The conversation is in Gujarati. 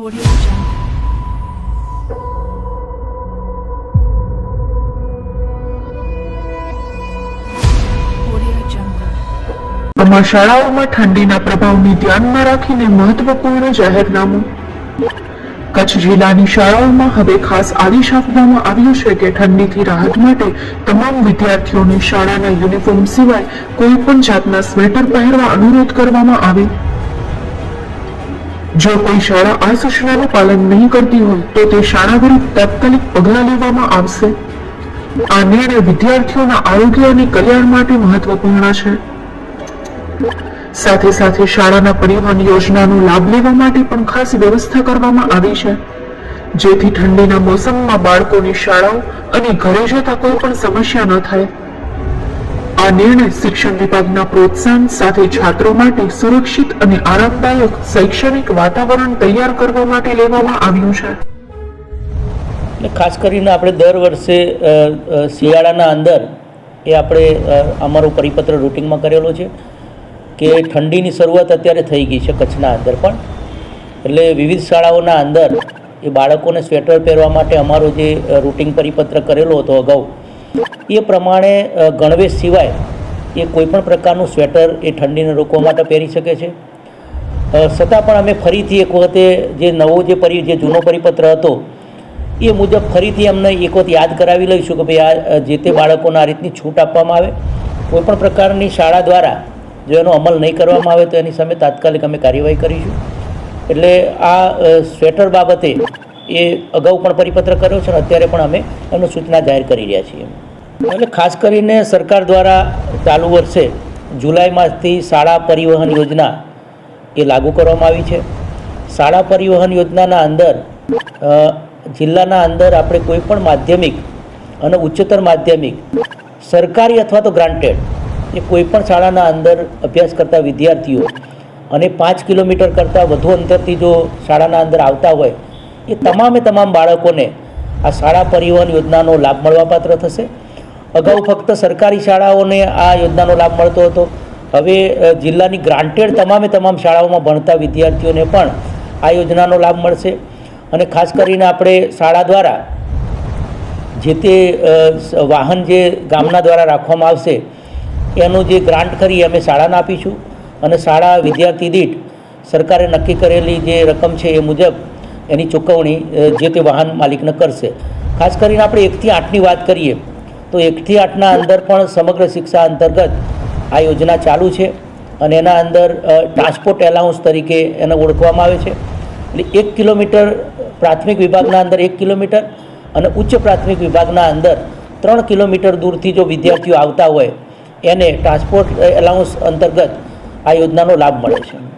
Audio Jungle. આમાં શાળાઓમાં ઠંડીના પ્રભાવને ધ્યાનમાં રાખીને મહત્વપૂર્ણ જાહેરનામું. કચ્છ જિલ્લાની શાળાઓમાં હવે ખાસ આદેશ આપવામાં આવ્યો છે કે ઠંડીથી રાહત માટે તમામ વિદ્યાર્થીઓને શાળાના યુનિફોર્મ સિવાય કોઈ પણ જાતના સ્વેટર પહેરવા અનુરોધ કરવામાં આવે. જો કોઈ શાળા આ સૂચનાનું પાલન નહીં કરતી હોય, તો તે શાળા વિરુદ્ધ તાત્કાલિક પગલાં લેવામાં આવશે. આ નિર્ણય વિદ્યાર્થીઓના આરોગ્ય અને કલ્યાણ માટે મહત્વપૂર્ણ છે. સાથે સાથે શાળાના પરિવહન યોજનાનો લાભ લેવા માટે પણ ખાસ વ્યવસ્થા કરવામાં આવી છે. જેથી ઠંડીના મોસમમાં બાળકોની શાળાઓ અને ઘરે જતા કોઈ પણ સમસ્યા ન થાય. આ નિર્ણય શિક્ષણ વિભાગના પ્રોત્સાહન સાથે છાત્રો માટે સુરક્ષિત અને આરામદાયક શૈક્ષણિક વાતાવરણ તૈયાર કરવા માટે લેવામાં આવ્યું છે. ખાસ કરીને આપણે દર વર્ષે શિયાળાના અંદર એ આપણે અમારું પરિપત્ર રૂટિનમાં કરેલો છે કે ઠંડીની શરૂઆત અત્યારે થઈ ગઈ છે કચ્છના અંદર પણ. એટલે વિવિધ શાળાઓના અંદર એ બાળકોને સ્વેટર પહેરવા માટે અમારો જે રૂટિંગ પરિપત્ર કરેલો હતો અગાઉ એ પ્રમાણે ગણવેશ સિવાય એ કોઈપણ પ્રકારનું સ્વેટર એ ઠંડીને રોકવા માટે પહેરી શકે છે. છતાં પણ અમે ફરીથી એક વખતે જે નવો જે પરી, જે જૂનો પરિપત્ર હતો, એ મુજબ ફરીથી અમને એક વખત યાદ કરાવી લઈશું કે ભાઈ આ જે તે બાળકોને આ રીતની છૂટ આપવામાં આવે. કોઈપણ પ્રકારની શાળા દ્વારા જો એનો અમલ નહીં કરવામાં આવે તો એની સામે તાત્કાલિક અમે કાર્યવાહી કરીશું. એટલે આ સ્વેટર બાબતે એ અગાઉ પણ પરિપત્ર કર્યો છે અને અત્યારે પણ અમે એનું સૂચના જાહેર કરી રહ્યા છીએ. એટલે ખાસ કરીને સરકાર દ્વારા ચાલુ વર્ષે જુલાઈ માસથી શાળા પરિવહન યોજના એ લાગુ કરવામાં આવી છે. શાળા પરિવહન યોજનાના અંદર જિલ્લાના અંદર આપણે કોઈ પણ માધ્યમિક અને ઉચ્ચતર માધ્યમિક, સરકારી અથવા તો ગ્રાન્ટેડ, એ કોઈ પણ શાળાના અંદર અભ્યાસ કરતા વિદ્યાર્થીઓ અને પાંચ કિલોમીટર કરતાં વધુ અંતરથી જો શાળાના અંદર આવતા હોય એ તમામે તમામ બાળકોને આ શાળા પરિવહન યોજનાનો લાભ મળવાપાત્ર થશે. અગાઉ ફક્ત સરકારી શાળાઓને આ યોજનાનો લાભ મળતો હતો. હવે જિલ્લાની ગ્રાન્ટેડ તમામે તમામ શાળાઓમાં ભણતા વિદ્યાર્થીઓને પણ આ યોજનાનો લાભ મળશે. અને ખાસ કરીને આપણે શાળા દ્વારા જે તે વાહન જે ગામના દ્વારા રાખવામાં આવશે, એનું જે ગ્રાન્ટ કરી અમે શાળાને આપીશું. અને શાળા વિદ્યાર્થી દીઠ સરકારે નક્કી કરેલી જે રકમ છે એ મુજબ એની ચૂકવણી જે તે વાહન માલિકને કરશે. ખાસ કરીને આપણે એકથી આઠની વાત કરીએ, તો એકથી આઠના અંદર પણ સમગ્ર શિક્ષા અંતર્ગત આ યોજના ચાલુ છે અને એના અંદર ટ્રાન્સપોર્ટ એલાઉન્સ તરીકે એને ઓળખવામાં આવે છે. એટલે એક કિલોમીટર પ્રાથમિક વિભાગના અંદર એક કિલોમીટર અને ઉચ્ચ પ્રાથમિક વિભાગના અંદર ત્રણ કિલોમીટર દૂરથી જો વિદ્યાર્થીઓ આવતા હોય, એને ટ્રાન્સપોર્ટ એલાઉન્સ અંતર્ગત આ યોજનાનો લાભ મળે છે.